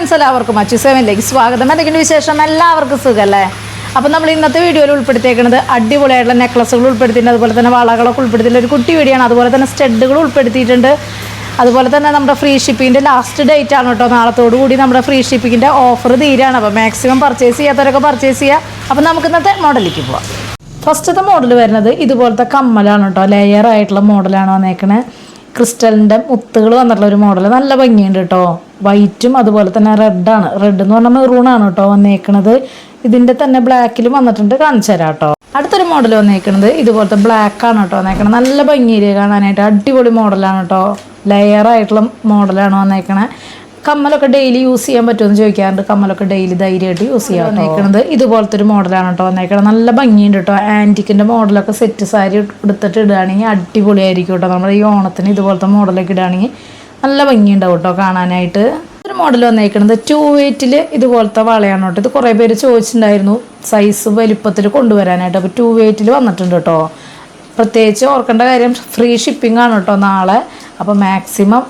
Friends എല്ലാവർക്കും അച്ചു സെവനിലേക്ക് സ്വാഗതം. എന്തൊക്കെയുണ്ട് വിശേഷം? എല്ലാവർക്കും സുഖമല്ലേ അപ്പം നമ്മൾ ഇന്നത്തെ വീഡിയോയിൽ ഉൾപ്പെടുത്തിയേക്കുന്നത് അടിപൊളിയായിട്ടുള്ള നെക്ലസുകൾ ഉൾപ്പെടുത്തിയിട്ടുണ്ട്. അതുപോലെ തന്നെ വളകളൊക്കെ ഉൾപ്പെടുത്തിയിട്ടുണ്ട് ഒരു കുട്ടി വീഡിയോ ആണ് അതുപോലെ തന്നെ സ്റ്റഡുകൾ ഉൾപ്പെടുത്തിയിട്ടുണ്ട്. അതുപോലെ തന്നെ നമ്മുടെ ഫ്രീ ഷിപ്പിങ്ങിന്റെ ലാസ്റ്റ് ഡേറ്റ് ആണ് കേട്ടോ. നാളത്തോടു കൂടി നമ്മുടെ ഫ്രീ ഷിപ്പിങ്ങിന്റെ ഓഫർ തീരാണ്. അപ്പോൾ മാക്സിമം പർച്ചേസ് ചെയ്യാത്തവരൊക്കെ പർച്ചേസ് ചെയ്യുക അപ്പം നമുക്ക് ഇന്നത്തെ മോഡലിലേക്ക് പോവാം. ഫസ്റ്റത്തെ മോഡൽ വരുന്നത് ഇതുപോലത്തെ കമ്മലാണ് കേട്ടോ. ലെയർ ആയിട്ടുള്ള മോഡലാണ് വന്നേക്കണേ. ക്രിസ്റ്റലിന്റെ മുത്തുകൾ വന്നിട്ടുള്ള ഒരു മോഡൽ നല്ല ഭംഗിയുണ്ട് കേട്ടോ. വൈറ്റും അതുപോലെ തന്നെ റെഡാണ്. റെഡ് എന്ന് പറഞ്ഞാൽ മെറൂൺ ആണ് കേട്ടോ വന്നേക്കണത്. ഇതിന്റെ തന്നെ ബ്ലാക്കിലും വന്നിട്ടുണ്ട്. കാണിച്ചു തരാം കേട്ടോ. അടുത്തൊരു മോഡൽ വന്നേക്കണത് ഇതുപോലത്തെ ബ്ലാക്ക് ആണ് കേട്ടോ വന്നേക്കണത്. നല്ല ഭംഗിയിൽ കാണാനായിട്ട്. അടിപൊളി മോഡലാണ് കേട്ടോ. ലെയർ ആയിട്ടുള്ള മോഡലാണ് വന്നേക്കണേ. കമ്മലൊക്കെ ഡെയിലി യൂസ് ചെയ്യാൻ പറ്റുമെന്ന് ചോദിക്കാറുണ്ട്. കമ്മലൊക്കെ ഡെയിലി ധൈര്യമായിട്ട് യൂസ് ചെയ്യാൻ വന്നേക്കണത് ഇതുപോലത്തെ ഒരു മോഡലാണ് കേട്ടോ വന്നേക്കണത്. നല്ല ഭംഗിയുണ്ട് കേട്ടോ. ആന്റിക്കിന്റെ മോഡലൊക്കെ സെറ്റ് സാരി എടുത്തിട്ട് ഇടുകയാണെങ്കിൽ അടിപൊളിയായിരിക്കും കേട്ടോ. നമ്മുടെ ഈ ഓണത്തിന് ഇതുപോലത്തെ മോഡലൊക്കെ ഇടുകയാണെങ്കിൽ. നല്ല ഭംഗിയുണ്ടാവും കേട്ടോ കാണാനായിട്ട്. ഒരു മോഡൽ വന്നേക്കണത്. ടു വെയ്റ്റിൽ ഇതുപോലത്തെ വളയാണ് കേട്ടോ. ഇത് കുറേ പേര് ചോദിച്ചിട്ടുണ്ടായിരുന്നു സൈസ് വലിപ്പത്തിൽ കൊണ്ടുവരാനായിട്ട്. അപ്പോൾ ടു വെയ്റ്റിൽ വന്നിട്ടുണ്ട് കേട്ടോ. പ്രത്യേകിച്ച് ഓർക്കേണ്ട കാര്യം ഫ്രീ ഷിപ്പിംഗ് ആണ് കേട്ടോ നാളെ. അപ്പോൾ മാക്സിമം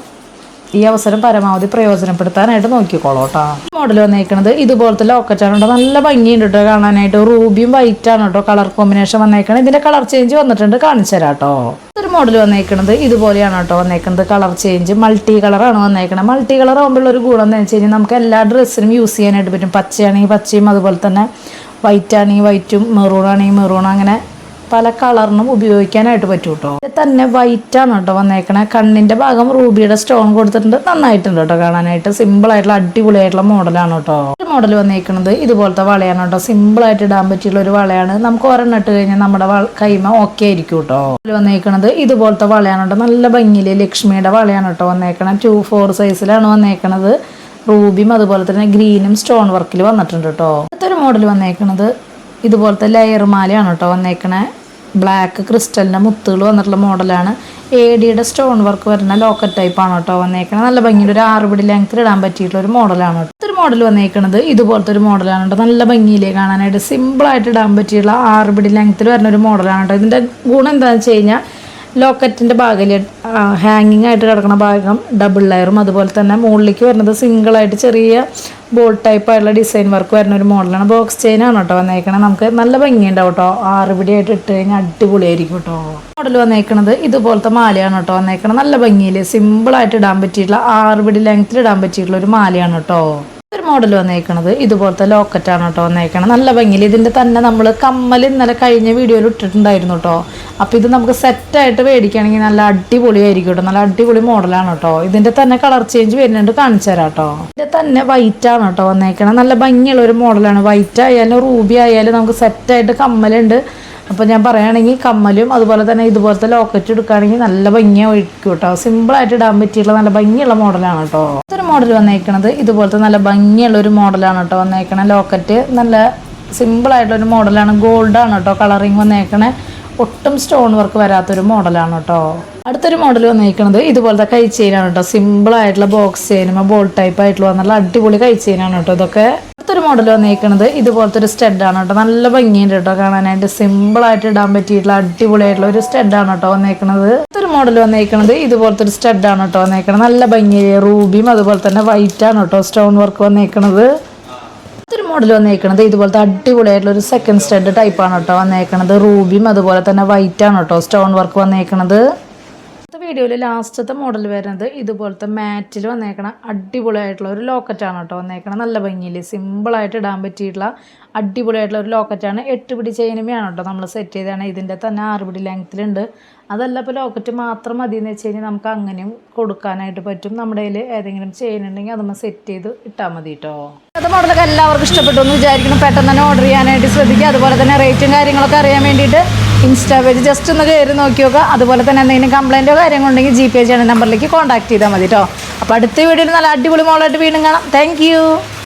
ഈ അവസരം പരമാവധി പ്രയോജനപ്പെടുത്താനായിട്ട് നോക്കിക്കോളൂ കേട്ടോ. മോഡൽ വന്നേക്കണത് ഇതുപോലത്തെ ലോക്കറ്റാണ് കേട്ടോ നല്ല ഭംഗിയുണ്ട് കേട്ടോ കാണാനായിട്ട്. റൂബിയും വൈറ്റ് ആണ് കേട്ടോ കളർ കോമ്പിനേഷൻ വന്നേക്കണത്. ഇതിന്റെ കളർ ചേഞ്ച് വന്നിട്ടുണ്ട്. കാണിച്ചു തരാം കേട്ടോ. ഒരു മോഡൽ വന്നേക്കണത് ഇതുപോലെയാണ് കേട്ടോ വന്നേക്കുന്നത് കളർ ചേഞ്ച് മൾട്ടി കളറാണ് വന്നേക്കുന്നത് മൾട്ടി കളർ ആകുമ്പോൾ ഒരു ഗുണം എന്ന് വെച്ച് കഴിഞ്ഞാൽ നമുക്ക് എല്ലാ ഡ്രസ്സിനും യൂസ് ചെയ്യാനായിട്ട് പറ്റും. പച്ചയാണെങ്കിൽ പച്ചയും അതുപോലെ തന്നെ വൈറ്റ് ആണെങ്കിൽ വൈറ്റും മെറൂൺ ആണെങ്കിൽ മെറൂൺ അങ്ങനെ പല കളറിനും ഉപയോഗിക്കാനായിട്ട് പറ്റും കേട്ടോ ഇത് തന്നെ വൈറ്റ് ആണ് കേട്ടോ വന്നേക്കണേ. കണ്ണിന്റെ ഭാഗം റൂബിയുടെ സ്റ്റോൺ കൊടുത്തിട്ടുണ്ട്. നന്നായിട്ടുണ്ട് കേട്ടോ കാണാനായിട്ട്. സിമ്പിൾ ആയിട്ടുള്ള അടിപൊളിയായിട്ടുള്ള മോഡലാണ് കേട്ടോ. മോഡൽ വന്നേക്കുന്നത് ഇതുപോലത്തെ വളയാണ് കേട്ടോ. സിമ്പിൾ ആയിട്ട് ഇടാൻ പറ്റിയുള്ള ഒരു വളയാണ്. നമുക്ക് ഒരെണ്ണം ഇട്ട് കഴിഞ്ഞാൽ നമ്മുടെ കൈമ ഓക്കെ ആയിരിക്കും കേട്ടോ. വന്നേക്കുന്നത് ഇതുപോലത്തെ വളയാണ് കേട്ടോ. നല്ല ഭംഗിയിൽ ലക്ഷ്മിയുടെ വളയാണ് കേട്ടോ വന്നേക്കണേ. ടു ഫോർ സൈസിലാണ് വന്നേക്കണത്. റൂബിയും അതുപോലെ തന്നെ ഗ്രീനും സ്റ്റോൺ വർക്കിൽ വന്നിട്ടുണ്ട് കേട്ടോ. അടുത്തൊരു മോഡൽ വന്നേക്കണത് ഇതുപോലത്തെ ലെയർ മാലയാണ് കേട്ടോ വന്നേക്കണേ. ബ്ലാക്ക് ക്രിസ്റ്റലിന്റെ മുത്തുകൾ വന്നിട്ടുള്ള മോഡലാണ് എ ഡിയുടെ സ്റ്റോൺ വർക്ക് വരുന്ന ലോക്കറ്റ് ടൈപ്പാണ് കേട്ടോ വന്നേക്കണത്. നല്ല ഭംഗിയിൽ ഒരു ആറുപടി ലെങ്ത്തിൽ ഇടാൻ പറ്റിയിട്ടുള്ള ഒരു മോഡലാണ് കേട്ടോ. ഒരു മോഡൽ വന്നേക്കണത് ഇതുപോലത്തെ ഒരു മോഡലാണ് കേട്ടോ. നല്ല ഭംഗിയിലേ കാണാനായിട്ട് സിമ്പിളായിട്ട് ഇടാൻ പറ്റിയുള്ള ആറുപടി ലെങ്ത്തിൽ വരുന്ന ഒരു മോഡലാണ് കേട്ടോ. ഇതിന്റെ ഗുണം എന്താണെന്ന് വെച്ച് കഴിഞ്ഞാൽ ലോക്കറ്റിന്റെ ഭാഗം ഹാങ്ങിങ് ആയിട്ട് കിടക്കുന്ന ഭാഗം ഡബിൾ ലെയറും അതുപോലെ തന്നെ മുകളിലേക്ക് വരുന്നത് സിംഗിളായിട്ട് ചെറിയ ബോൾ ടൈപ്പ് ആയിട്ടുള്ള ഡിസൈൻ വർക്ക് വരുന്ന ഒരു മോഡലാണ് ബോക്സ് ചെയിൻ ആണ് കേട്ടോ വന്നേക്കണേ. നമുക്ക് നല്ല ഭംഗിയുണ്ടാവും കേട്ടോ. ആറുപിടിയായിട്ട് ഇട്ട് കഴിഞ്ഞാൽ അടിപൊളിയായിരിക്കും കേട്ടോ. മോഡൽ വന്നേക്കണത് ഇതുപോലത്തെ മാലയാണ് കേട്ടോ വന്നേക്കണത് നല്ല ഭംഗിയിൽ സിമ്പിളായിട്ട് ഇടാൻ പറ്റിയിട്ടുള്ള ആറുപിടി ലെങ്ത്തിൽ ഇടാൻ പറ്റിയിട്ടുള്ള ഒരു മാലയാണ് കേട്ടോ. ഒരു മോഡൽ വന്നേക്കണത്. ഇതുപോലത്തെ ലോക്കറ്റാണ് കേട്ടോ വന്നേക്കണത്. നല്ല ഭംഗിയിൽ. ഇതിന്റെ തന്നെ നമ്മൾ കമ്മൽ ഇന്നലെ കഴിഞ്ഞ വീഡിയോയിൽ ഇട്ടിട്ടുണ്ടായിരുന്നു കേട്ടോ അപ്പോൾ ഇത് നമുക്ക് സെറ്റായിട്ട് മേടിക്കുകയാണെങ്കിൽ നല്ല അടിപൊളിയായിരിക്കും കേട്ടോ നല്ല അടിപൊളി മോഡലാണ് കേട്ടോ ഇതിന്റെ തന്നെ കളർ ചേഞ്ച് വരുന്നുണ്ട് കാണിച്ചു തരാം കേട്ടോ ഇതിന്റെ തന്നെ വൈറ്റാണ് കേട്ടോ വന്നേക്കണത്. നല്ല ഭംഗിയുള്ള ഒരു മോഡലാണ് വൈറ്റ് ആയാലും റൂബി ആയാലും നമുക്ക് സെറ്റായിട്ട് കമ്മലുണ്ട്. അപ്പോൾ ഞാൻ പറയുകയാണെങ്കിൽ കമ്മലും അതുപോലെ തന്നെ ഇതുപോലത്തെ ലോക്കറ്റ് എടുക്കുകയാണെങ്കിൽ നല്ല ഭംഗിയായിരിക്കും കേട്ടോ സിമ്പിളായിട്ട് ഇടാൻ പറ്റിയിട്ടുള്ള നല്ല ഭംഗിയുള്ള മോഡലാണ് കേട്ടോ ഇതൊരു മോഡൽ വന്നേക്കണത് ഇതുപോലത്തെ നല്ല ഭംഗിയുള്ള ഒരു മോഡലാണ് കേട്ടോ വന്നേക്കണ. ലോക്കറ്റ് നല്ല സിമ്പിളായിട്ടുള്ള ഒരു മോഡലാണ് ഗോൾഡാണ് കേട്ടോ കളറിങ് വന്നേക്കണേ. ഒട്ടും സ്റ്റോൺ വർക്ക് വരാത്തൊരു മോഡലാണ് കേട്ടോ അടുത്തൊരു മോഡൽ വന്നിരിക്കുന്നത് ഇതുപോലത്തെ കൈ ചെയിനാണ് കേട്ടോ സിമ്പിൾ ആയിട്ടുള്ള ബോക്സ് ചെയിനും ബോൾ ടൈപ്പ് ആയിട്ടുള്ള നല്ല അടിപൊളി കൈ ചെയിനാണ് കേട്ടോ ഇതൊക്കെ അടുത്തൊരു മോഡൽ വന്നിരിക്കുന്നത് ഇതുപോലത്തെ ഒരു സ്റ്റെഡാണ് കേട്ടോ. നല്ല ഭംഗിയുണ്ട് കേട്ടോ കാണാനായിട്ട് സിമ്പിൾ ആയിട്ട് ഇടാൻ പറ്റിയിട്ടുള്ള അടിപൊളിയായിട്ടുള്ള ഒരു സ്റ്റെഡാണ് കേട്ടോ വന്നേക്കുന്നത് അടുത്തൊരു മോഡൽ വന്നേക്കുന്നത് ഇതുപോലത്തെ ഒരു സ്റ്റെഡാണ് കേട്ടോ വന്നേക്കുന്നത് നല്ല ഭംഗി. റൂബിയും അതുപോലെ തന്നെ വൈറ്റ് ആണ് കേട്ടോ സ്റ്റോൺ വർക്ക് വന്നേക്കുന്നത് ഒരു മോഡൽ വന്നേക്കുന്നത് ഇതുപോലത്തെ അടിപൊളിയായിട്ടുള്ള ഒരു സെക്കൻഡ് സ്റ്റഡ് ടൈപ്പാണ് കേട്ടോ വന്നേക്കുന്നത് റൂബിയും അതുപോലെ തന്നെ വൈറ്റ് ആണ് കേട്ടോ സ്റ്റോൺ വർക്ക് വന്നേക്കണത്. അടുത്ത വീഡിയോയിൽ ലാസ്റ്റത്തെ മോഡൽ വരുന്നത് ഇതുപോലത്തെ മാറ്റിൽ വന്നേക്കണ അടിപൊളിയായിട്ടുള്ള ഒരു ലോക്കറ്റാണ് കേട്ടോ വന്നേക്കണ. നല്ല ഭംഗിയിൽ സിമ്പിളായിട്ട് ഇടാൻ പറ്റിയിട്ടുള്ള അടിപൊളിയായിട്ടുള്ള ഒരു ലോക്കറ്റാണ് എട്ട് പിടി ചെയിനുമയാണ് കേട്ടോ നമ്മൾ സെറ്റ് ചെയ്താണ് ഇതിന്റെ തന്നെ ആറ് പിടി ലെങ്ത്തിലുണ്ട് അതല്ല ഇപ്പോൾ ലോക്കറ്റ് മാത്രം മതി എന്ന് വെച്ച് കഴിഞ്ഞാൽ നമുക്ക് അങ്ങനെയും കൊടുക്കാനായിട്ട് പറ്റും. നമ്മുടെ കയ്യിൽ ഏതെങ്കിലും ചെയിൻ ഉണ്ടെങ്കിൽ അതൊന്ന് സെറ്റ് ചെയ്ത് ഇട്ടാൽ മതി കേട്ടോ. അത് മോഡലൊക്കെ എല്ലാവർക്കും ഇഷ്ടപ്പെട്ടു എന്ന് വിചാരിക്കണം പെട്ടെന്ന് തന്നെ ഓർഡർ ചെയ്യാനായിട്ട് ശ്രദ്ധിക്കുക. അതുപോലെ തന്നെ റേറ്റും കാര്യങ്ങളൊക്കെ അറിയാൻ വേണ്ടിയിട്ട് ഇൻസ്റ്റാ പേജ് ജസ്റ്റ് ഒന്ന് കയറി നോക്കി നോക്കുക അതുപോലെ തന്നെ എന്തെങ്കിലും കംപ്ലൈന്റോ കാര്യങ്ങളുണ്ടെങ്കിൽ ജി പേ ചെയ്യുന്ന നമ്പറിലേക്ക് കോൺടാക്ട് ചെയ്താൽ മതി കേട്ടോ അപ്പോൾ അടുത്ത വീഡിയോയിൽ നല്ല അടിപൊളി മോളായിട്ട് വീണ്ടും കാണാം. താങ്ക്